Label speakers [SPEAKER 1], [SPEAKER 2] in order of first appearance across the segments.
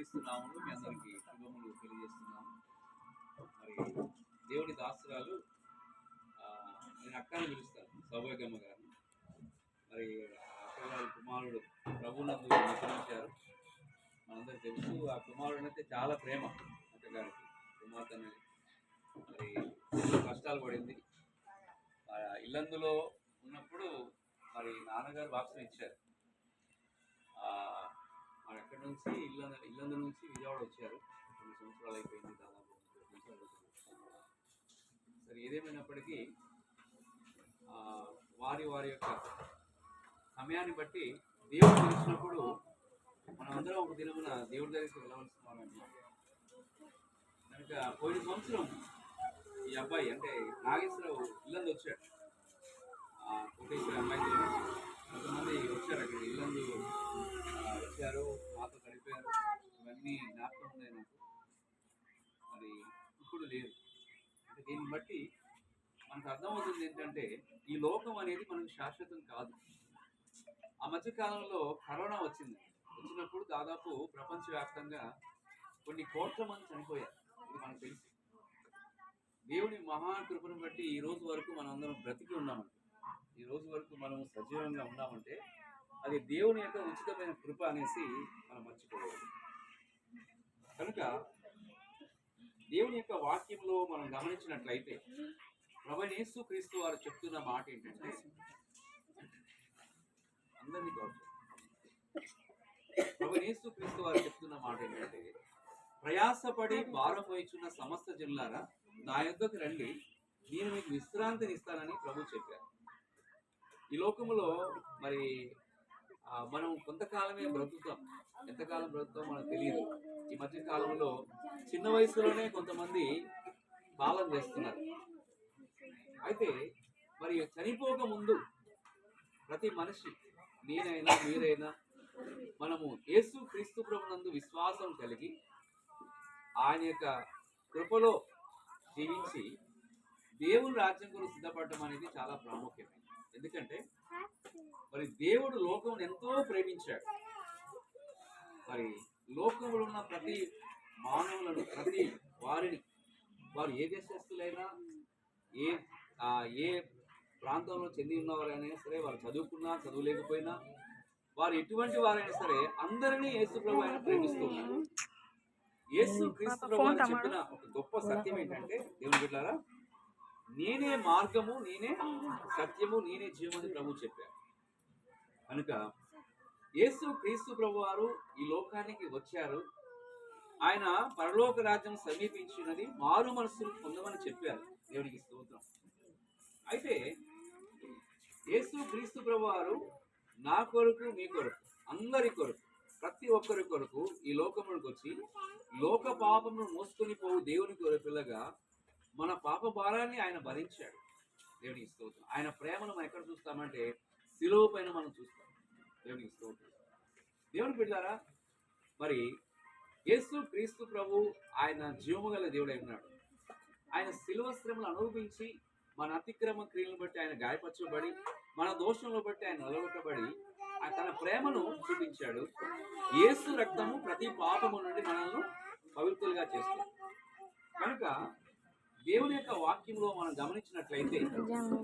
[SPEAKER 1] యేసుక్రీస్తు మీ అందరికీ శుభములు తెలియజేస్తున్నాము. మరి దేవుడి దాసురాలు నేను అక్కని పిలుస్తాను సౌభాగ్యమ్మ గారిని. మరి అక్కగారి కుమారుడు ప్రభునందు నిద్రించారు మనందరికీ తెలుసు ఆ కుమారుడు అయితే చాలా ప్రేమ అక్కగారికి కుమార్తె అనేది మరి కష్టాలు పడింది. ఆ ఇల్లందులో ఉన్నప్పుడు మరి నాన్నగారు వాక్సిన్ ఇచ్చారు. ఎక్కడి నుంచి ఇల్లంద ఇల్లందు నుంచి విజయవాడ వచ్చారు. కొన్ని సంవత్సరాలు అయిపోయింది దాదాపు. సరే ఏదేమైనప్పటికీ వారి వారి యొక్క సమయాన్ని బట్టి దేవుడు తెలిసినప్పుడు మనం అందరం ఒక దినమున దేవుడి దగ్గరికి వెళ్ళవలసిన వారు కనుక పోయిన సంవత్సరం ఈ అబ్బాయి అంటే నాగేశ్వరరావు ఇల్లందు వచ్చాడు. కోటేశ్వర అమ్మాయి కొంతమంది వచ్చారు అక్కడ ఇల్లందు ఆ, వచ్చారు మాతో గడిపారు ఇవన్నీ జ్ఞాపకం ఉన్నాయి నాకు. మరి ఇప్పుడు లేదు. అంటే దీన్ని బట్టి మనకు అర్థమవుతుంది ఏంటంటే ఈ లోకం అనేది మనకు శాశ్వతం కాదు. ఆ మధ్యకాలంలో కరోనా వచ్చింది. వచ్చినప్పుడు దాదాపు ప్రపంచవ్యాప్తంగా కొన్ని కోట్ల మంది చనిపోయారు. ఇది మనకు తెలుసు. దేవుని మహాకృపను బట్టి ఈ రోజు వరకు మనం అందరం బ్రతికి ఉన్నామంటే ఈ రోజు వరకు మనం సజీవంగా ఉన్నామంటే అది దేవుని యొక్క ఉచితమైన కృప అనేసి మనం మర్చిపోవాలి కనుక దేవుని యొక్క వాక్యంలో మనం గమనించినట్లయితే ప్రభనేసు క్రీస్తు వారు చెప్తున్న మాట ఏంటంటే అందరినీ గౌరవం ప్రభనేసు క్రీస్తు వారు చెప్తున్న మాట ఏంటంటే ప్రయాసపడి భారం వహించున్న సమస్త జిల్లారా నా యొక్కకు రండి నేను మీకు విశ్రాంతిని ఇస్తానని ప్రభు చెప్పారు. ఈ లోకములో మరి మనం కొంతకాలమే బ్రతుకుతాం. ఎంతకాలం బ్రతుకుతాం మనకు తెలియదు. ఈ మధ్య కాలంలో చిన్న వయసులోనే కొంతమంది పాలన చేస్తున్నారు. అయితే మరి చనిపోక ముందు ప్రతి మనిషి నేనైనా మీరైనా మనము యేసు క్రీస్తు ప్రభునందు విశ్వాసం కలిగి ఆయన యొక్క కృపలో జీవించి దేవుని రాజ్యం కొరకు సిద్ధపడటం అనేది చాలా ప్రాముఖ్యమైనది ఎందుకంటే మరి దేవుడు లోకం ఎంతో ప్రేమించాడు. మరి లోకంలో ఉన్న ప్రతి మానవులను ప్రతి వారిని వారు ఏ దేశస్తులైనా ఏ ఏ ప్రాంతంలో చెంది ఉన్నవారైనా సరే వారు చదువుకున్నా చదువులేకపోయినా వారు ఎటువంటి వారైనా సరే అందరినీ యేసు ప్రభు ఆయన ప్రేమిస్తూ ఉన్నారు యేసు క్రీస్తు ప్రభు చెప్పిన ఒక గొప్ప సత్యం ఏంటంటే దేవుని బిడ్డారా నేనే మార్గము నేనే సత్యము నేనే జీవమని ప్రభు చెప్పారు కనుక యేసు క్రీస్తు ప్రభు వారు ఈ లోకానికి వచ్చారు. ఆయన పరలోక రాజ్యం సమీపించినది మారు మనస్సును పొందమని చెప్పారు. దేవునికి స్తోత్రం. అయితే యేసు క్రీస్తు ప్రభు వారు నా కొరకు మీ కొరకు అందరి కొరకు ప్రతి ఒక్కరి కొరకు ఈ లోకములకు వచ్చి లోక పాపమును మోసుకొని పోవు దేవుని కొరకు పిల్లగా మన పాప భారాన్ని ఆయన భరించాడు. దేవునికి స్తోత్రం. ఆయన ప్రేమను మనం ఎక్కడ చూస్తామంటే శిలువ పైన మనం చూస్తాం. దేవునికి స్తోత్రం. దేవుని బిడ్డారా మరి యేసు క్రీస్తు ప్రభు ఆయన జీవము గల దేవుడై ఉన్నాడు. ఆయన శిలువ శ్రమలు అనుభవించి మన అతిక్రమ క్రియలను బట్టి ఆయన గాయపరచబడి మన దోషంలో బట్టి ఆయన నిలబెట్టబడి ఆయన తన ప్రేమను చూపించాడు. యేసు రక్తము ప్రతి పాపము నుండి మనల్ని పవిత్రులుగా చేస్తాడు కనుక దేవుని యొక్క వాక్యంలో మనం గమనించినట్లయితే
[SPEAKER 2] దుర్గమ్మ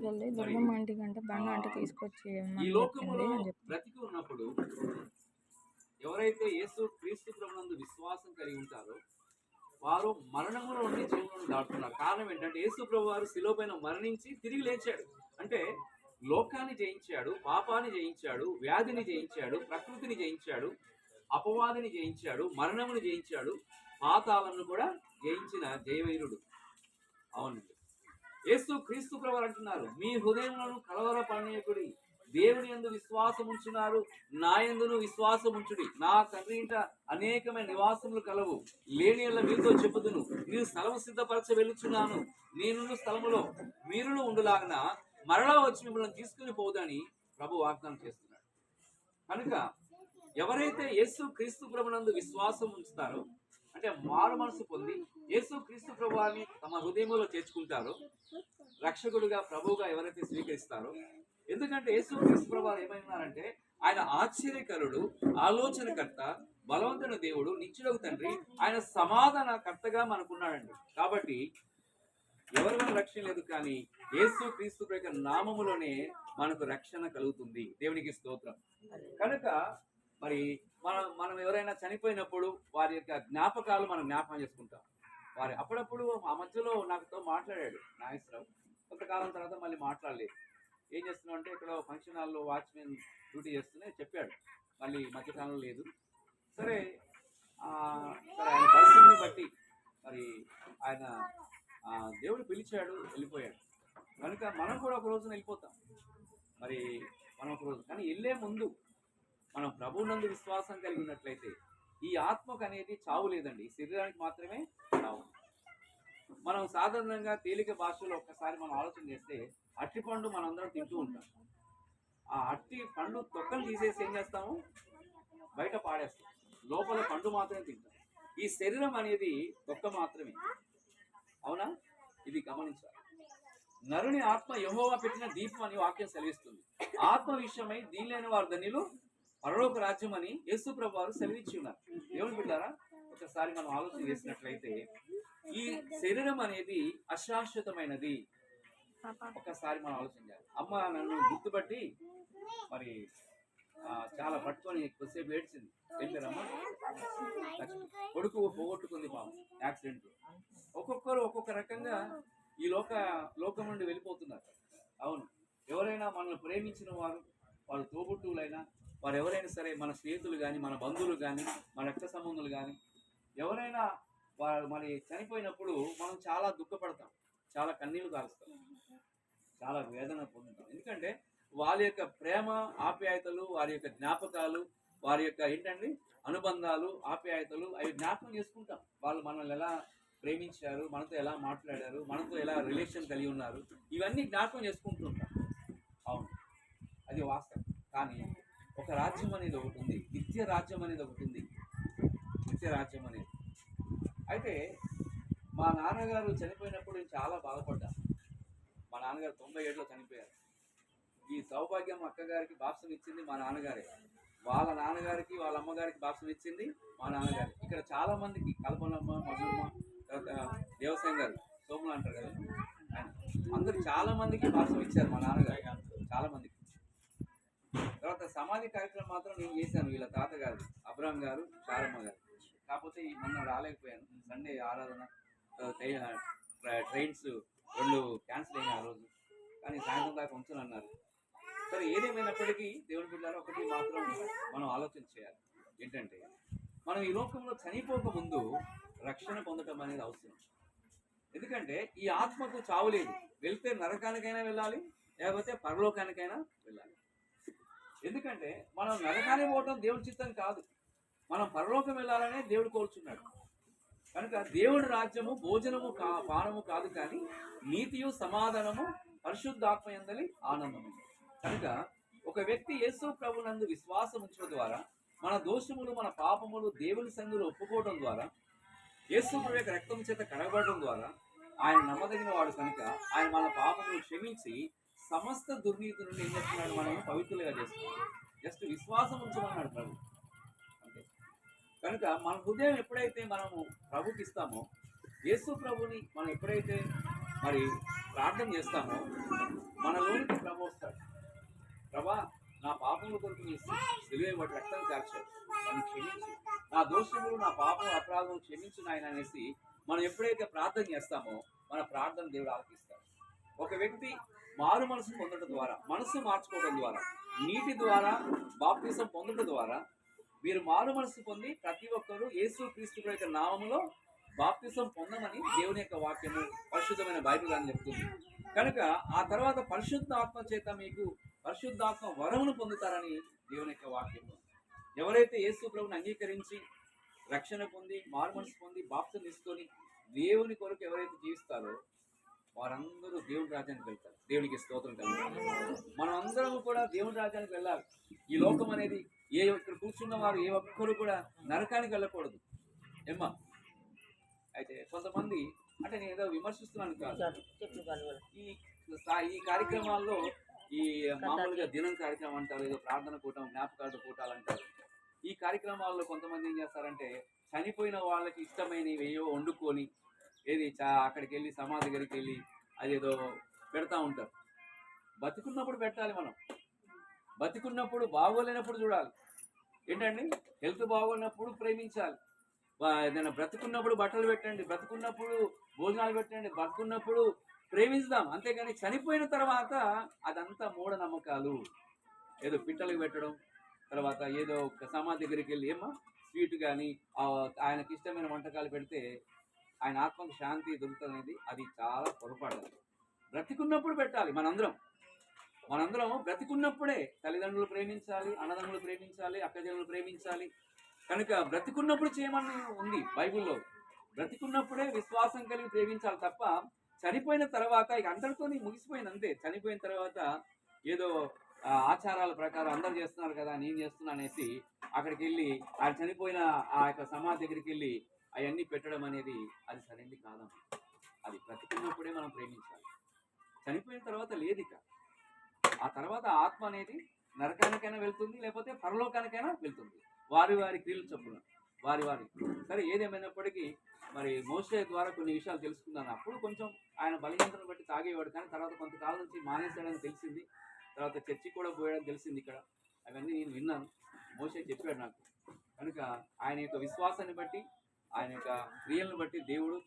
[SPEAKER 2] బండ ఆంటీ తీసుకొచ్చి
[SPEAKER 1] ఈ
[SPEAKER 2] చెప్పి.
[SPEAKER 1] బ్రతికి ఉన్నప్పుడు ఎవరైతే యేసు క్రీస్తు ప్రభునందు విశ్వాసం కలిగి ఉంటారో వారు మరణములో నుండి జీవనం దాటుతున్నారు. కారణం ఏంటంటే యేసు ప్రభు వారు శిలువ పైన మరణించి తిరిగి లేచాడు. అంటే లోకాన్ని జయించాడు పాపాన్ని జయించాడు వ్యాధిని జయించాడు ప్రకృతిని జయించాడు అపవాదిని జయించాడు మరణముని జయించాడు పాతాలను కూడా జయించిన జయవీరుడు. అవునండి. యేసు క్రీస్తు ప్రభు అంటున్నారు మీ హృదయంలోను కలవర పడనీయకుడి దేవుని యందు విశ్వాసం ఉంచున్నారు నా ఎందును విశ్వాసం ఉంచుడి నా తండ్రి ఇంట అనేకమైన నివాసములు కలవు. లేని మీతో చెప్పుదును. మీరు స్థలము సిద్ధపరచ వెళ్ళుచున్నాను. నేను స్థలములో మీరును ఉండులాగన మరలా వచ్చి మిమ్మల్ని తీసుకుని పోదని ప్రభు వాగ్దానం చేస్తున్నాడు. కనుక ఎవరైతే యేసు క్రీస్తు ప్రభునందు విశ్వాసం ఉంచుతారో అంటే మారు మనసు పొంది యేసు క్రీస్తు ప్రభువాన్ని తమ హృదయంలో చేర్చుకుంటారో. రక్షకుడుగా ప్రభువుగా ఎవరైతే స్వీకరిస్తారో. ఎందుకంటే యేసు క్రీస్తు ప్రభావం ఏమైనారంటే ఆయన ఆశ్చర్యకరుడు ఆలోచనకర్త బలవంతుని దేవుడు నిత్యుడకు తండ్రి ఆయన సమాధాన కర్తగా మనకున్నాడండి. కాబట్టి ఎవరి వల్ల రక్షణ లేదు కానీ యేసు క్రీస్తు యొక్క నామములోనే మనకు రక్షణ కలుగుతుంది. దేవునికి స్తోత్రం. కనుక మరి మనం మనం ఎవరైనా చనిపోయినప్పుడు వారి యొక్క జ్ఞాపకాలు మనం జ్ఞాపకం చేసుకుంటాం. వారి అప్పుడప్పుడు ఆ మధ్యలో నాకుతో మాట్లాడాడు. నాగేశ్వరరావు. కొంతకాలం తర్వాత మళ్ళీ మాట్లాడలేదు. ఏం చేస్తున్నావు అంటే ఇక్కడ ఫంక్షన్ హాల్లో వాచ్మెన్ డ్యూటీ చేస్తూనే చెప్పాడు. మళ్ళీ మధ్యకాలంలో లేదు. సరే సరే ఆయన పరిస్థితిని బట్టి మరి ఆయన దేవుడు పిలిచాడు వెళ్ళిపోయాడు. కనుక మనం కూడా ఒక రోజున వెళ్ళిపోతాం. మరి మనం ఒక రోజు కానీ వెళ్ళే ముందు మనం ప్రభువునందు విశ్వాసం కలిగి ఉన్నట్లయితే ఈ ఆత్మకు అనేది చావు లేదండి. ఈ శరీరానికి మాత్రమే చావు. మనం సాధారణంగా తేలిక భాషలో ఒక్కసారి మనం ఆలోచన చేస్తే అట్టి పండు మనందరం తింటూ ఉంటాం. ఆ అట్టి పండు తొక్కలు తీసేసి ఏం చేస్తాము? బయట పాడేస్తాం. లోపల పండు మాత్రమే తింటాం. ఈ శరీరం అనేది తొక్క మాత్రమే. అవునా? ఇది గమనించాలి. నరుని ఆత్మ యహోవా పెట్టిన దీపం అని వాక్యం సెలవిస్తుంది. ఆత్మ విషయమై దీని లేని వారు ధనిలు పరలోక రాజ్యం అని యేసు ప్రభు వారు సెలవిచ్చి ఉన్నారు. దేవుని బిడ్డారా ఒకసారి మనం ఆలోచన చేసినట్లయితే ఈ శరీరం అనేది అశాశ్వతమైనది. ఒకసారి మనం ఆలోచన చేయాలి. అమ్మ నన్ను గుర్తుపట్టి మరి చాలా పట్టుకొని కొద్దిసేపు ఏడ్చింది. ఏం కొడుకు పోగొట్టుకుంది పాపం యాక్సిడెంట్. ఒక్కొక్కరు ఒక్కొక్క రకంగా ఈ లోక లోకం నుండి వెళ్ళిపోతున్నారు. అవును. ఎవరైనా మనల్ని ప్రేమించిన వారు వారు తోబుట్టువులైనా వారు ఎవరైనా సరే మన స్నేహితులు కానీ మన బంధువులు కానీ మన రక్త సంబంధులు కానీ ఎవరైనా వారు మరి చనిపోయినప్పుడు మనం చాలా దుఃఖపడతాం. చాలా కన్నీళ్ళు కారుస్తాం. చాలా వేదన పొందుతాం. ఎందుకంటే వారి యొక్క ప్రేమ ఆప్యాయతలు వారి యొక్క జ్ఞాపకాలు వారి యొక్క ఏంటండి? అనుబంధాలు ఆప్యాయతలు అవి జ్ఞాపకం చేసుకుంటాం. వాళ్ళు మనల్ని ఎలా ప్రేమించారు మనతో ఎలా మాట్లాడారు మనతో ఎలా రిలేషన్ కలిగి ఉన్నారు ఇవన్నీ జ్ఞాపకం చేసుకుంటుంటాం అవును. అది వాస్తవం. కానీ ఒక రాజ్యం అనేది ఒకటి ఉంది. నిత్య రాజ్యం అనేది ఒకటి ఉంది. నిత్య రాజ్యం అనేది. అయితే మా నాన్నగారు చనిపోయినప్పుడు నేను చాలా బాధపడ్డా. మా నాన్నగారు తొంభై ఏడులో చనిపోయారు. ఈ సౌభాగ్యం అక్కగారికి బాప్సం ఇచ్చింది మా నాన్నగారే. వాళ్ళ నాన్నగారికి వాళ్ళ అమ్మగారికి బాప్సం ఇచ్చింది మా నాన్నగారు. ఇక్కడ చాలా మందికి కల్పనమ్మ మధుమ్మ తర్వాత దేవసాయం గారు సోములు అంటారు కదా. అందరు చాలా మందికి బాప్సం ఇచ్చారు మా నాన్నగారు. చాలా మందికి. తర్వాత సమాధి కార్యక్రమం మాత్రం నేను చేశాను వీళ్ళ తాతగారు అబ్రామ్ గారు శారమ్మ గారు. కాకపోతే ఈ మొన్న రాలేకపోయాను. సండే ఆరాధన ట్రైన్స్ రెండు క్యాన్సిల్ అయినాయి ఆ రోజు. కానీ సాయంత్రం దాకా ఉంచను అన్నారు. సరే ఏదేమైనప్పటికీ దేవుని బిడ్డారు ఒకటి మాత్రం మనం ఆలోచన చేయాలి. ఏంటంటే మనం ఈ లోకంలో చనిపోక ముందు రక్షణ పొందడం అనేది అవసరం. ఎందుకంటే ఈ ఆత్మకు చావు లేదు. వెళ్తే నరకానికైనా వెళ్ళాలి లేకపోతే పరలోకానికైనా వెళ్ళాలి. ఎందుకంటే మనం నరకానికి పోవటం దేవుడి చిత్తం కాదు. మనం పరలోకం వెళ్ళాలనే దేవుడు కోరుచున్నాడు. కనుక దేవుడి రాజ్యము భోజనము కా పానము కాదు కానీ నీతియు సమాధానము పరిశుద్ధాత్మ ఎందలి ఆనందము. కనుక ఒక వ్యక్తి యేసు ప్రభునందు విశ్వాసం ఉంచడం ద్వారా మన దోషములు మన పాపములు దేవుని సందులో ఒప్పుకోవడం ద్వారా యేసు ప్రభు యొక్క రక్తం చేత కడగబడడం ద్వారా ఆయన నమ్మదగిన వాడు కనుక ఆయన మన పాపములు క్షమించి సమస్త దుర్నీతి నుండి ఏం చేస్తున్నాడు మనం పవిత్రులుగా చేస్తున్నాడు. జస్ట్ విశ్వాసం ఉంచమన్నాడు ప్రభు. అంతే. కనుక మన హృదయం ఎప్పుడైతే మనము ప్రభుకి ఇస్తామో యేసు ప్రభుని మనం ఎప్పుడైతే మరి ప్రార్థన చేస్తామో మనలోనికి ప్రభు వస్తాడు. ప్రభా నా పాపముల కొరకు నీ సిలువ రక్తం కార్చాడు నన్ను క్షమించు. నా దోషములు నా పాపం అపరాధం క్షమించు నాయన అనేసి మనం ఎప్పుడైతే ప్రార్థన చేస్తామో మన ప్రార్థన దేవుడు ఆలకిస్తాడు. ఒక వ్యక్తి మారు మనసు పొందడం ద్వారా మనసు మార్చుకోవడం ద్వారా నీటి ద్వారా బాప్తిసం పొందడం ద్వారా మీరు మారు మనసు పొంది ప్రతి ఒక్కరూ యేసు క్రీస్తు యొక్క నామంలో బాప్తిసం పొందమని దేవుని యొక్క వాక్యము పరిశుద్ధమైన బైబిల్ అని చెప్తుంది. కనుక ఆ తర్వాత పరిశుద్ధ ఆత్మ చేత మీకు పరిశుద్ధాత్మ వరమును పొందుతారని దేవుని యొక్క వాక్యము. ఎవరైతే యేసు ప్రభుని అంగీకరించి రక్షణ పొంది మారు మనసు పొంది బాప్సం తీసుకొని దేవుని కొరకు ఎవరైతే జీవిస్తారో వారందరూ దేవుని రాజ్యానికి వెళ్తారు. దేవునికి స్తోత్రం కలుగుతారు మనం అందరం కూడా దేవుని రాజ్యానికి వెళ్ళాలి. ఈ లోకం అనేది ఏ ఇక్కడ కూర్చున్న వారు ఏ ఒక్కరు కూడా నరకానికి వెళ్ళకూడదు. ఏమ్మా? అయితే కొంతమంది అంటే నేను ఏదో విమర్శిస్తున్నాను కాదు. ఈ ఈ కార్యక్రమాల్లో ఈ మామూలుగా దినం కార్యక్రమం అంటారు ఏదో ప్రార్థన కూటం జ్ఞాపకార్థ కూటాలు అంటారు. ఈ కార్యక్రమాల్లో కొంతమంది ఏం చేస్తారంటే చనిపోయిన వాళ్ళకి ఇష్టమైనవి ఏవో వండుకొని ఏది చా అక్కడికి వెళ్ళి సమాధి దగ్గరికి వెళ్ళి అదేదో పెడతా ఉంటారు. బతికున్నప్పుడు పెట్టాలి మనం. బతికున్నప్పుడు బాగోలేనప్పుడు చూడాలి. ఏంటండి? హెల్త్ బాగోన్నప్పుడు ప్రేమించాలి. ఏదైనా బ్రతుకున్నప్పుడు బట్టలు పెట్టండి బ్రతుకున్నప్పుడు భోజనాలు పెట్టండి బ్రతుకున్నప్పుడు ప్రేమించుదాం. అంతేగాని చనిపోయిన తర్వాత అదంతా మూఢనమ్మకాలు. ఏదో పిట్టలకు పెట్టడం తర్వాత ఏదో ఒక సమాధి దగ్గరికి వెళ్ళి ఏమో స్వీట్ కానీ ఆయనకి ఇష్టమైన వంటకాలు పెడితే ఆయన ఆత్మకు శాంతి దొరుకుతుంది అది చాలా పొరపాటు. బ్రతికున్నప్పుడు పెట్టాలి మనందరం. మనందరం బ్రతికున్నప్పుడే తల్లిదండ్రులు ప్రేమించాలి అన్నదమ్ములు ప్రేమించాలి అక్కజనులు ప్రేమించాలి. కనుక బ్రతికున్నప్పుడు చేయమని ఉంది బైబిల్లో. బ్రతికున్నప్పుడే విశ్వాసం కలిగి ప్రేమించాలి తప్ప చనిపోయిన తర్వాత ఇక అందరితో ముగిసిపోయింది అంతే. చనిపోయిన తర్వాత ఏదో ఆచారాల ప్రకారం అందరు చేస్తున్నారు కదా నేను చేస్తున్నా అనేసి అక్కడికి వెళ్ళి ఆయన చనిపోయిన ఆ యొక్క సమాధి దగ్గరికి వెళ్ళి అవన్నీ పెట్టడం అనేది అది సరైనది కాదమ్మా. అది బ్రతికున్నప్పుడే మనం ప్రేమించాలి. చనిపోయిన తర్వాత లేదు ఇక ఆ తర్వాత ఆత్మ అనేది నరకానికైనా వెళ్తుంది లేకపోతే పరలోకానికైనా వెళ్తుంది. వారి వారి క్రియలు చొప్పున వారి వారి. సరే ఏదేమైనప్పటికీ మరి మోసే ద్వారా కొన్ని విషయాలు తెలుసుకున్నాను. అప్పుడు కొంచెం ఆయన బలహీనతను బట్టి తాగేవాడు కానీ తర్వాత కొంతకాలం నుంచి మానేశాడని తెలిసింది. తర్వాత చర్చి కూడా పోయాడని తెలిసింది ఇక్కడ. అవన్నీ నేను విన్నాను. మోసే చెప్పాడు నాకు. కనుక ఆయన యొక్క విశ్వాసాన్ని బట్టి ఆయన యొక్క క్రియలను బట్టి దేవుడు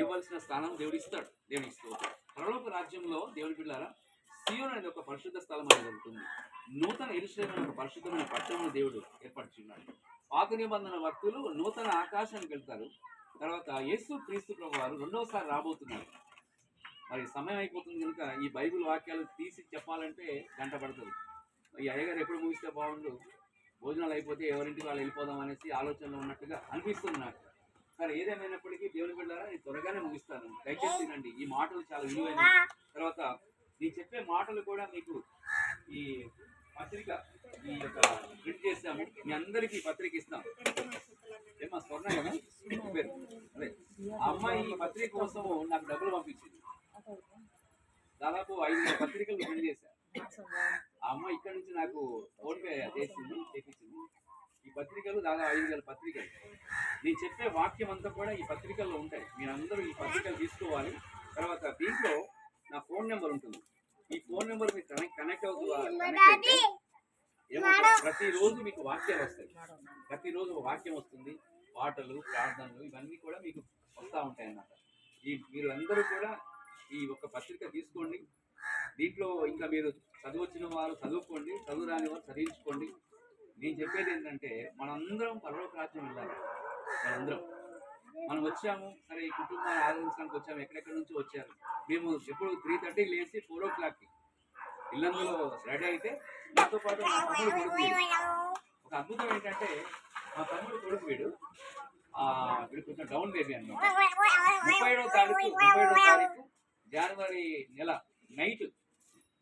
[SPEAKER 1] ఇవ్వాల్సిన స్థానం దేవుడు ఇస్తాడు. దేవుడు ఇస్తూ పరలోక రాజ్యంలో దేవుడి పిల్లారా సియోన్ అనేది ఒక పరిశుద్ధ స్థలం అనేది ఉంటుంది నూతన ఇరుషులైన ఒక పరిశుద్ధమైన పట్టణం దేవుడు ఏర్పరచున్నాడు పాత నిబంధన భక్తులు నూతన ఆకాశానికి వెళ్తారు. తర్వాత యేసు క్రీస్తు ప్రభు వారు రెండవసారి రాబోతున్నారు. మరి సమయం అయిపోతుంది కనుక ఈ బైబిల్ వాక్యాలు తీసి చెప్పాలంటే గంట పడుతుంది. ఈ అయ్యగారు ఎప్పుడు ముగిస్తే బాగుండు? భోజనాలు అయిపోతే ఎవరింటికి వాళ్ళు వెళ్ళిపోదాం అనేసి ఆలోచనలో ఉన్నట్టుగా అనిపిస్తుంది నాకు సరే ఏదేమైనప్పటికీ దేవుని బిడ్డారా నేను త్వరగానే ముగిస్తాను. దయచేసి తినండి ఈ మాటలు చాలా విలువైన తర్వాత నేను చెప్పే మాటలు కూడా మీకు ఈ పత్రిక ఈ యొక్క ప్రింట్ చేస్తాము. మీ అందరికీ పత్రిక ఇస్తాం. ఏమా స్వర్ణ కదా? పేరు? అదే. ఆ అమ్మాయి ఈ పత్రిక కోసం నాకు డబ్బులు పంపించింది. దాదాపు ఐదు వేల పత్రికలు ప్రింట్ చేశాను ఆ అమ్మాయి ఇక్కడ నుంచి నాకు ఫోన్ పే చేసింది చేపించింది. ఈ పత్రికలు దాదాపు ఐదు వేల పత్రికలు. నేను చెప్పే వాక్యం అంతా కూడా ఈ పత్రికల్లో ఉంటాయి. మీరందరూ ఈ పత్రికలు తీసుకోవాలి. తర్వాత దీంట్లో నా ఫోన్ నెంబర్ ఉంటుంది. ఈ ఫోన్ నెంబర్ మీకు కనెక్ట్ కనెక్ట్ అవుతూ కనెక్ట్ అయితే ఏమవుతుంది? ప్రతిరోజు మీకు వాక్యాలు వస్తాయి. ప్రతిరోజు ఒక వాక్యం వస్తుంది. పాటలు ప్రార్థనలు ఇవన్నీ కూడా మీకు వస్తూ ఉంటాయి అన్నమాట ఈ మీరు అందరూ కూడా ఈ ఒక పత్రిక తీసుకోండి. దీంట్లో ఇంకా మీరు చదువచ్చిన వారు చదువుకోండి చదువు రాని వారు చదివించుకోండి. నేను చెప్పేది ఏంటంటే మనందరం పరలోక రాజ్యం వెళ్ళాలి. మనందరం. మనం వచ్చాము సరే ఈ కుటుంబాన్ని ఆదరించడానికి వచ్చాము ఎక్కడెక్కడి నుంచి వచ్చారు. మేము ఎప్పుడు త్రీ థర్టీ లేచి ఫోర్ ఓ క్లాక్కి ఇల్లందులో రెడీ అయితే నాతో పాటు మా తమ్ముడు కొడుకు ఒక అద్భుతం ఏంటంటే మా తమ్ముడు కొడుకు వీడు వీడు కొంచెం డౌన్ బేబీ అన్నమాట. ముప్పై ఏడో తారీఖు ముప్పై ఏడో తారీఖు జనవరి నెల. నైట్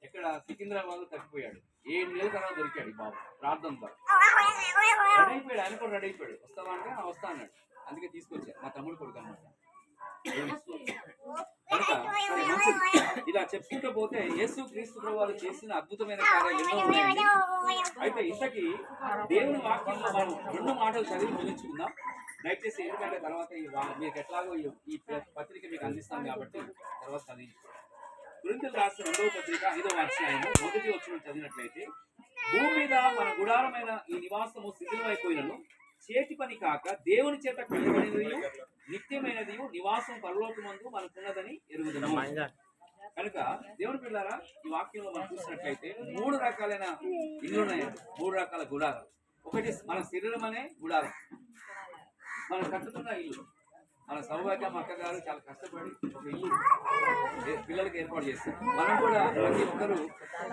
[SPEAKER 1] ఎక్కడ సికింద్రాబాద్ తప్పిపోయాడు. ఏడు నెలల తర్వాత దొరికాడు బాబు. ప్రార్థన ద్వారా. రెడీ అయిపోయాడు ఆయన కూడా రెడీ అయిపోయాడు వస్తావా అంటే వస్తా అన్నాడు. అందుకే తీసుకొచ్చాడు మా తమ్ముడు కొడుకు అన్నమాట. ఇలా చెప్పుకుంటూ పోతే యేసు క్రీస్తు ప్రభు చేసిన అద్భుతమైన కార్యాలు ఎన్నో ఉన్నాయండి. అయితే ఇంతకీ దేవుని వాక్యంలో మనం రెండు మాటలు చదివి ముగించుకుందాం. దయచేసి ఎందుకంటే తర్వాత ఈ మీకు ఎట్లాగో ఈ- పత్రిక మీకు అందిస్తాం కాబట్టి తర్వాత చదివించుకోండి గురింతలు రాసిన రెండవ పత్రిక ఐదవ అధ్యాయము మొదటి వచ్చిన చదివినట్లయితే భూమి మీద మన గుడారమైన ఈ నివాసము శిథిలమైపోయినను చేతి పని కాక దేవుని చేత కలిగినది నిత్యమైనది నివాసం పరలోకమందు మనకున్నదని ఎరుగుదాము. కనుక దేవుని పిల్లారా ఈ వాక్యంలో మనం చూసినట్లయితే మూడు రకాలైన ఇల్లు ఉన్నాయి మూడు రకాల గుడారాలు. ఒకటి మన శరీరం అనే గుడారం. మనం కట్టుకున్న ఇల్లు. మన సౌభాగ్యం అక్క గారు చాలా కష్టపడి ఒక ఇల్లు పిల్లలకి ఏర్పాటు చేస్తారు మనం కూడా ప్రతి ఒక్కరూ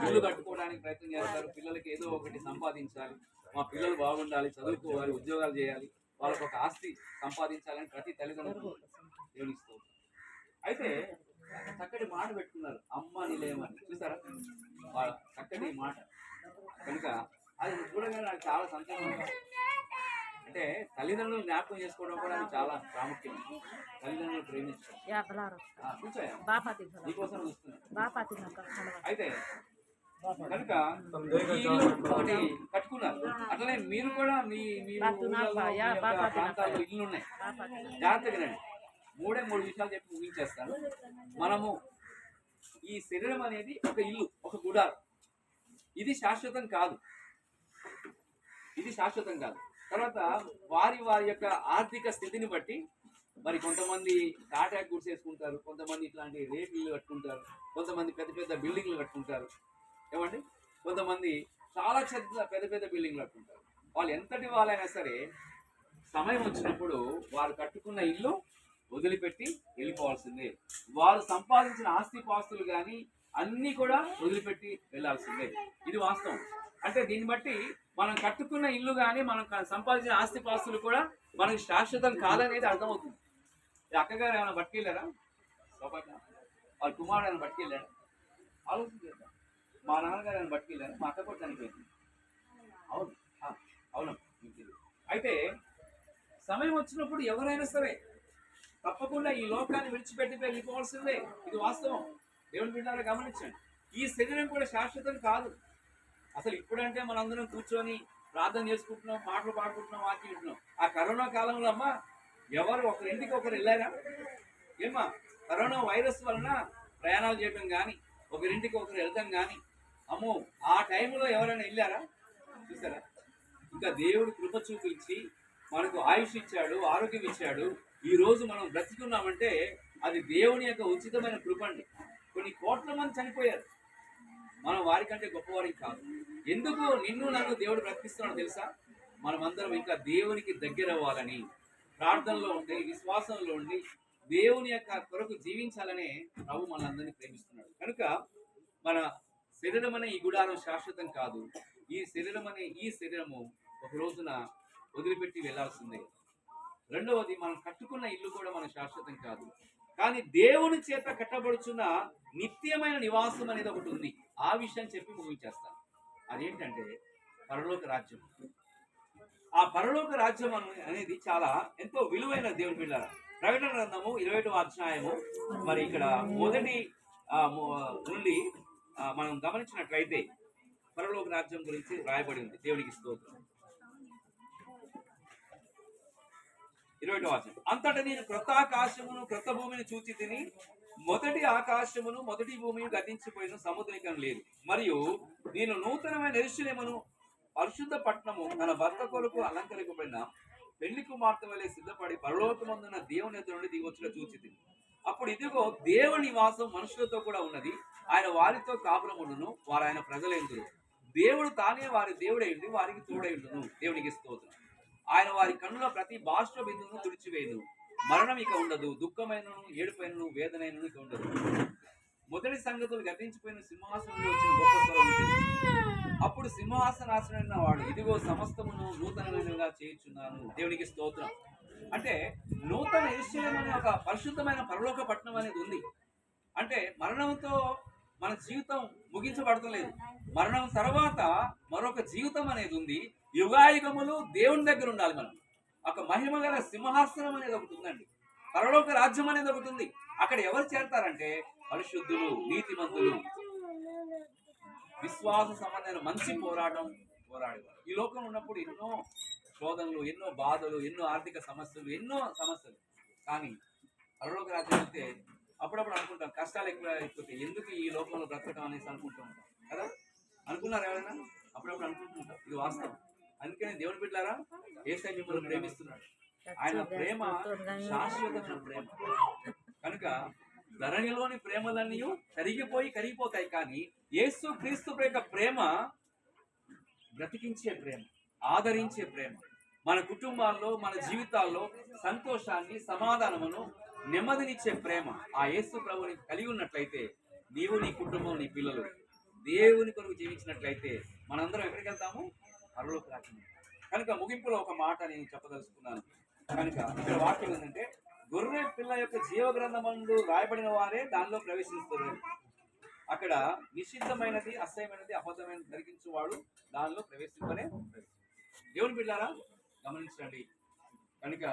[SPEAKER 1] ఇల్లు కట్టుకోవడానికి ప్రయత్నం చేస్తారు. పిల్లలకి ఏదో ఒకటి సంపాదించాలి. మా పిల్లలు బాగుండాలి చదువుకోవాలి ఉద్యోగాలు చేయాలి. వాళ్ళకు ఒక ఆస్తి సంపాదించాలని ప్రతి తల్లిదండ్రులు నిర్ణయిస్తూ అయితే చక్కటి మాట పెట్టుకున్నారు. అమ్మ నిలయమని చూసారా? వాళ్ళ చక్కటి మాట. కనుక అది చూడగానే నాకు చాలా సంతోషం. అంటే తల్లిదండ్రులు జ్ఞాపకం చేసుకోవడం కూడా అది చాలా ప్రాముఖ్యం. తల్లిదండ్రులు ప్రేమించడం. నీకోసం చూస్తున్నాను అయితే కనుక ఒకటి కట్టుకున్నారు. అట్లనే మీరు కూడా మీ మీ ప్రాంతాల్లో ఇల్లు ఉన్నాయి. జాగ్రత్తగా రండి. మూడే మూడు విషయాలు చెప్పి ముగించేస్తాను. మనము ఈ శరీరం అనేది ఒక ఇల్లు ఒక గుడారం. ఇది శాశ్వతం కాదు. ఇది శాశ్వతం కాదు. తర్వాత వారి వారి యొక్క ఆర్థిక స్థితిని బట్టి మరి కొంతమంది టాటా గుడ్స్ వేసుకుంటారు కొంతమంది ఇట్లాంటి రేట్లు కట్టుకుంటారు కొంతమంది పెద్ద పెద్ద బిల్డింగ్లు కట్టుకుంటారు. ఏమండి? కొంతమంది చాలా చెత్త పెద్ద పెద్ద బిల్డింగ్లు కట్టుకుంటారు. వాళ్ళు ఎంతటి వాళ్ళైనా సరే సమయం వచ్చినప్పుడు వారు కట్టుకున్న ఇల్లు వదిలిపెట్టి వెళ్ళిపోవాల్సిందే. వారు సంపాదించిన ఆస్తి పాస్తులు కానీ అన్నీ కూడా వదిలిపెట్టి వెళ్ళాల్సిందే. ఇది వాస్తవం. అంటే దీన్ని బట్టి మనం కట్టుకున్న ఇల్లు కానీ మనం సంపాదించిన ఆస్తి పాస్తులు కూడా మనకి శాశ్వతం కాదనేది అర్థమవుతుంది. ఈ అక్కగారు ఏమైనా పట్టుకెళ్ళారా? లోపల వాళ్ళ కుమారుడు ఏమైనా పట్టుకెళ్ళారా ఆలోచించారు మా నాన్నగారు ఏమైనా పట్టుకెళ్ళారా? మా అక్క కూడా చనిపోయింది. అవును. అవునమ్మా అవును అయితే సమయం వచ్చినప్పుడు ఎవరైనా సరే తప్పకుండా ఈ లోకాన్ని విడిచిపెట్టి వెళ్ళిపోవాల్సిందే. ఇది వాస్తవం. దేవుని బిడ్డారా గమనించండి. ఈ శరీరం కూడా శాశ్వతం కాదు. అసలు ఇప్పుడంటే మనందరం కూర్చొని ప్రార్థన చేసుకుంటున్నాం పాటలు పాడుకుంటున్నాం వాక్యం వింటున్నాం. ఆ కరోనా కాలంలో అమ్మా ఎవరు ఒకరింటికి ఒకరు వెళ్ళారా? ఏమ్మా కరోనా వైరస్ వలన ప్రయాణాలు చేయడం కానీ ఒకరింటికి ఒకరు వెళ్తాం కానీ అమ్మో ఆ టైంలో ఎవరైనా వెళ్ళారా? చూసారా? ఇంకా దేవుడు కృప చూపించి మనకు ఆయుష్ ఇచ్చాడు ఆరోగ్యం ఇచ్చాడు. ఈ రోజు మనం బ్రతికున్నామంటే అది దేవుని యొక్క ఉచితమైన కృప అండి. కొన్ని కోట్ల మంది చనిపోయారు. మనం వారికంటే గొప్పవారికి కాదు. ఎందుకు నిన్ను నన్ను దేవుడు ప్రకటిస్తున్నాడు తెలుసా? మనమందరం ఇంకా దేవునికి దగ్గర అవ్వాలని ప్రార్థనలో ఉండి విశ్వాసంలో ఉండి దేవుని యొక్క కొరకు జీవించాలనే ప్రభు మనందరినీ ప్రేమిస్తున్నాడు. కనుక మన శరీరం అనే ఈ గుడారం శాశ్వతం కాదు. ఈ శరీరం అనే ఈ శరీరము ఒక రోజున వదిలిపెట్టి వెళ్ళాల్సిందే. రెండవది మనం కట్టుకున్న ఇల్లు కూడా మన శాశ్వతం కాదు. కానీ దేవుని చేత కట్టబడుచున్న నిత్యమైన నివాసం అనేది ఒకటి ఉంది. ఆ విషయం చెప్పి ముగించేస్తాను. అదేంటంటే పరలోక రాజ్యం. ఆ పరలోక రాజ్యం అనేది చాలా ఎంతో విలువైన దేవుని పిల్లల ప్రకటన గ్రంథము ఇరవై అధ్యాయము. మరి ఇక్కడ మొదటి నుండి మనం గమనించినట్లయితే పరలోక రాజ్యం గురించి రాయబడి ఉంది. దేవునికి స్తోత్రం. ఇరవై వాక్యం అంతటా నేను క్రొత్త ఆకాశమును క్రొత్త భూమిని చూచి తిని మొదటి ఆకాశమును మొదటి భూమిని గతించిపోయిన సముద్రికం లేదు. మరియు నేను నూతనమైన ఎరుషులేమను పరిశుద్ధ పట్టణము తన భర్త కొరకు అలంకరింపబడిన పెళ్ళి కుమార్తె వలె సిద్ధపడి పరలోకమందున్న దేవుని ఎదురు నుండి దిగొచ్చిన చూచి అప్పుడు ఇదిగో దేవుని నివాసం మనుషులతో కూడా ఉన్నది. ఆయన వారితో కాపురముండును వారు ఆయన ప్రజలెందురు. దేవుడు తానే వారి దేవుడై ఉండి వారికి తోడై ఉండును దేవునికి స్తోత్రం. ఆయన వారి కన్నుల ప్రతి బాష్ప బిందువును తుడిచివేయను. మరణం ఇక ఉండదు దుఃఖమైనను ఏడుపైనను వేదనైనను ఇక ఉండదు మొదటి సంగతులు గతించిపోయిన సింహాసనంలో వచ్చిన గొప్ప స్వరం అప్పుడు సింహాసనాసనైన వాడు ఇదిగో సమస్తమును నూతనమైనగా చేయించున్నాను దేవునికి స్తోత్రం. అంటే నూతన ఈశ్వరం అనే ఒక పరిశుద్ధమైన పరలోక పట్టణం అనేది ఉంది. అంటే మరణంతో మన జీవితం ముగించబడతలేదు. మరణం తర్వాత మరొక జీవితం అనేది ఉంది. యుగాయుగములు దేవుని దగ్గర ఉండాలి మనం. ఒక మహిమ గల సింహాసనం అనేది ఒకటి ఉందండి. పరలోక రాజ్యం అనేది ఒకటి ఉంది. అక్కడ ఎవరు చేరతారంటే పరిశుద్ధులు నీతిమంతులు. విశ్వాస సంబంధమైన మంచి పోరాటం పోరాడేవారు. ఈ లోకం ఉన్నప్పుడు ఎన్నో శోధనలు ఎన్నో బాధలు ఎన్నో ఆర్థిక సమస్యలు ఎన్నో సమస్యలు. కానీ పరలోక రాజ్యం అయితే అప్పుడప్పుడు అనుకుంటాం కష్టాలు ఎక్కువ అయిపోతే ఎందుకు ఈ లోకంలో బ్రతకడం అనేసి అనుకుంటూ ఉంటాం కదా? అనుకున్నారు ఎవరైనా? అప్పుడప్పుడు అనుకుంటుంటాం. ఇది వాస్తవం. అందుకని దేవుని బిడ్డారా ఏసై మిమ్మల్ని ప్రేమిస్తున్నాడు. ఆయన ప్రేమ శాశ్వతమైన ప్రేమ. కనుక ధరణిలోని ప్రేమలన్నీ కరిగిపోయి కరిగిపోతాయి కానీ యేసు క్రీస్తు యొక్క ప్రేమ బ్రతికించే ప్రేమ ఆదరించే ప్రేమ. మన కుటుంబాల్లో మన జీవితాల్లో సంతోషాన్ని సమాధానమును నెమ్మదినిచ్చే ప్రేమ ఆ యేసు ప్రభుని కలిగి ఉన్నట్లయితే నీవు నీ కుటుంబం నీ పిల్లలు దేవుని కొరకు జీవించినట్లయితే మనందరం ఎక్కడికి వెళ్తాము? పరలోక రాజ్యం కనుక ముగింపులో ఒక మాట నేను చెప్పదలుచుకున్నాను. కనుక ఇక్కడ వాక్యం ఏంటంటే గొర్రె పిల్ల యొక్క జీవ గ్రంథమందు రాయబడిన వారే దానిలో ప్రవేశిస్తారు. అక్కడ నిషిద్ధమైనది అసహ్యమైనది అబద్ధమైనది జరిగించేవాడు దానిలో ప్రవేశింపనే దేవుని బిడ్డారా గమనించండి. కనుక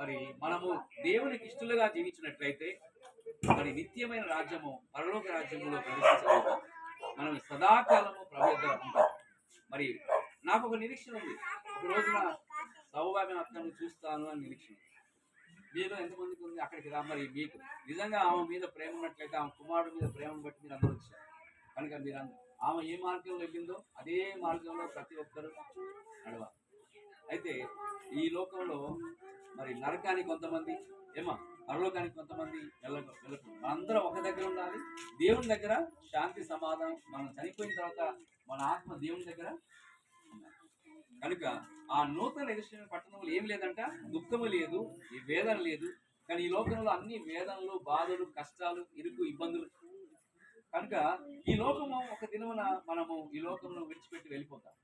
[SPEAKER 1] మరి మనము దేవునికి ఇష్టలుగా జీవించినట్లయితే మరి నిత్యమైన రాజ్యము పరలోక రాజ్యంలో ప్రవేశించగలుగుతాం మనం సదాకాలము ప్రభు మరి నాకు ఒక నిరీక్షణ ఉంది. ఒక రోజున సౌభాగ్య అతను చూస్తాను అని నిరీక్షణ మీలో ఎంతమందికి ఉంది? అక్కడికి రా. మరి మీకు. నిజంగా ఆమె మీద ప్రేమ ఉన్నట్లయితే ఆమె కుమారుడు మీద ప్రేమను బట్టి మీరు అందరూ వచ్చారు. కనుక మీరు అందరూ ఆమె ఏ మార్గంలో వెళ్ళిందో అదే మార్గంలో ప్రతి ఒక్కరు నడవాలి. అయితే ఈ లోకంలో మరి నరకానికి కొంతమంది ఏమా? పరలోకానికి కొంతమంది వెళ్ళ వెళ్ళకూడదు. మనందరం ఒక దగ్గర ఉండాలి. దేవుని దగ్గర శాంతి సమాధానం మనం చనిపోయిన తర్వాత మన ఆత్మ దేవుని దగ్గర కనుక ఆ నూతన ఎదుర్కొన్న పట్టణంలో ఏం లేదంట? దుఃఖము లేదు ఈ వేదన లేదు. కానీ ఈ లోకంలో అన్ని వేదనలు బాధలు కష్టాలు ఇరుకు ఇబ్బందులు. కనుక ఈ లోకము ఒక దినమున మనము ఈ లోకంలో విడిచిపెట్టి వెళ్ళిపోతాం.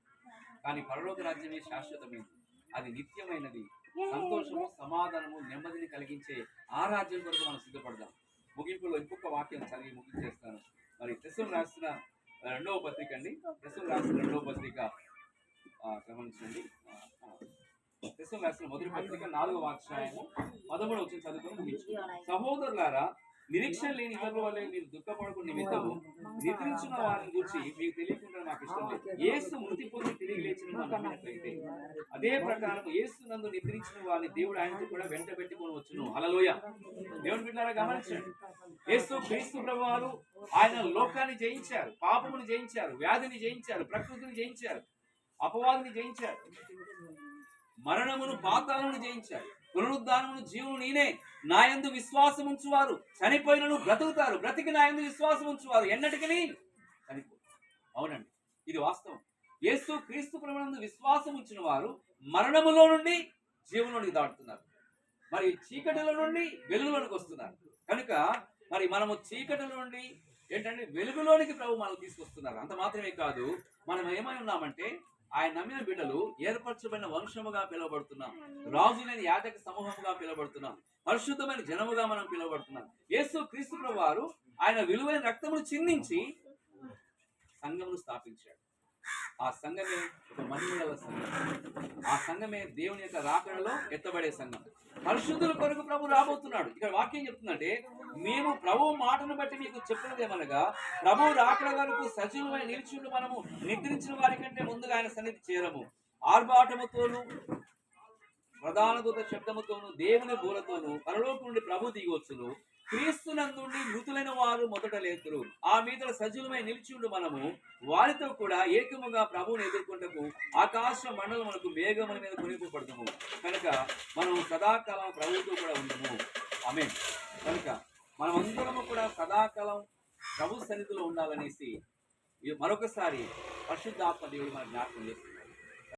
[SPEAKER 1] కానీ పరలోక రాజ్యమే శాశ్వతమైనది. అది నిత్యమైనది. సంతోషము సమాధానము నెమ్మదిని కలిగించే ఆ రాజ్యం కొరకు మనం సిద్ధపడదాం. ముగింపులో ఇంకొక వాక్యం చదివి ముగించేస్తాను. మరి తెస్సులు రాసిన రెండవ పత్రిక అండి. తెస్సులు రాసిన రెండవ పత్రిక. గమనించండి. మొదటి పత్రిక నాలుగవ అధ్యాయము పదమూడు వచ్చిన చదువుకొని ముగించు. సహోదరులారా నిరీక్షణ లేని ఇతరుల వల్లే మీరు దుఃఖపడకుండా నిమిత్తము నిద్రించిన వారిని గురించి మీకు తెలియకుండా నాకు ఇష్టం లేదు. యేసు మృతి పొంది తిరిగి లేచిన నమ్మినట్లయితే అదే ప్రకారం యేసు నందు నిద్రించిన వారిని దేవుడు ఆయనతో కూడా వెంట పెట్టుకొని వచ్చును. అలలోయ దేవుడు బిడ్డారా గమనించండి. ఏసు క్రీస్తు ప్రభువారు ఆయన లోకాన్ని జయించారు పాపముని జయించారు వ్యాధిని జయించారు ప్రకృతిని జయించారు. అపవాదిని జయించారు. మరణమును పాతాలను జయించాడు పునరుద్ధానమును జీవును నేనే. నాయందు విశ్వాసం ఉంచువారు. చనిపోయినను బ్రతుకుతారు. బ్రతికి నాయందు విశ్వాసం ఉంచువారు. ఎన్నటికి చనిపో. అవునండి. ఇది వాస్తవం. యేసు క్రీస్తు ప్రభునందు విశ్వాసం ఉంచిన వారు మరణములో నుండి జీవులోనికి దాటుతున్నారు. మరి చీకటిలో నుండి వెలుగులోనికి వస్తున్నారు. కనుక మరి మనము చీకటిలో నుండి ఏంటంటే వెలుగులోనికి ప్రభు మనం తీసుకొస్తున్నారు. అంత మాత్రమే కాదు. మనం ఏమై ఉన్నామంటే ఆయన నమ్మిన బిడ్డలు ఏర్పరచబడిన వంశముగా పిలువబడుతున్నాం. రాజులేని యాజక సమూహముగా పిలువబడుతున్నాం. పరిశుద్ధమైన జనముగా మనం పిలువబడుతున్నాం. యేసు క్రీస్తు ప్రభు వారు ఆయన విలువైన రక్తమును చిందించి సంఘమును స్థాపించాడు. ఆ సంఘమే ఒక మహిళల సంఘం. ఆ సంఘమే దేవుని యొక్క రాకడలో ఎత్తబడే సంఘం. పరిశుద్ధుల కొరకు ప్రభు రాబోతున్నాడు. ఇక్కడ వాక్యం చెప్తుందంటే మేము ప్రభు మాటను బట్టి మీకు చెప్పినదేమనగా ప్రభు రాకడ వరకు సజీవమైన నిలిచిండు మనము నిద్రించిన వారి కంటే ముందుగా ఆయన సన్నిధి చేరము. ఆర్భాటముతోను ప్రధాన దూత శబ్దముతోనూ దేవుని బూలతోనూ పరలోకం నుండి ప్రభు దిగొచ్చును క్రీస్తునందుండి మృతులైన వారు మొదట లేతురు. ఆ మీద సజీవమై నిలిచిండు మనము. వారితో కూడా ఏకముగా ప్రభువుని ఎదుర్కొంటకు ఆకాశ మండలములకు మేఘముల మీద కొనిపోబడతాము కనుక మనం సదాకాలం ప్రభువుతో కూడా ఉండము. ఆమె కనుక మనమందరము కూడా సదాకాలం ప్రభు సన్నిధిలో ఉండాలనేసి మరొకసారి పరిశుద్ధాత్మ దేవుడు మన జ్ఞాపకం చేస్తుంది